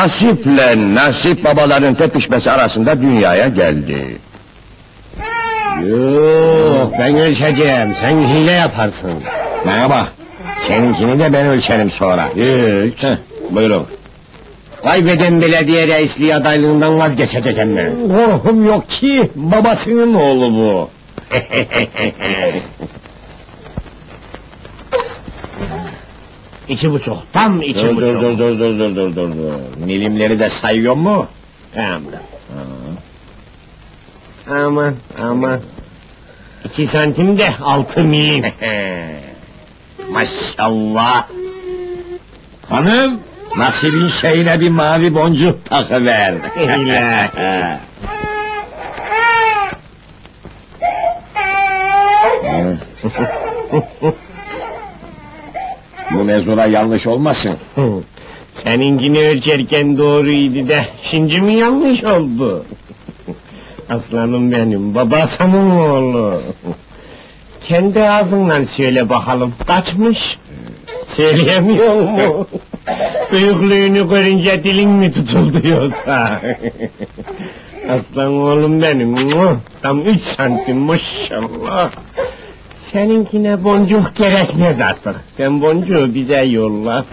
Hasiple nasip babaların tepişmesi arasında dünyaya geldi. Yok ben ölçeceğim sen hile yaparsın. Bana bak, seninkini de ben ölçerim sonra. Hiç. Heh, buyurun. Kaybeden belediye reisliği adaylığından vazgeçeceğim ben. Korkum yok ki, babasının oğlu bu. iki buçuk, tam iki dur, buçuk. dur, dur, dur, dur, dur, dur, dur, dur. Milimleri de sayıyor mu? Tamam. Aman, aman. İki santim de altı milim. Maşallah. Hanım, nasibin şeyine bir mavi boncuk takıver. İle. Bu mezura yanlış olmasın. Seninkini ölçerken doğruydu da, şimdi mi yanlış oldu? Aslanım benim, babasının oğlu. Kendi ağzından söyle bakalım, kaçmış? Söyleyemiyor mu? Büyüklüğünü görünce dilin mi tutuldu yoksa? Aslan oğlum benim, tam üç santim maşallah. Seninkine boncuk gerekmez artık. Sen boncuğu bize yolla.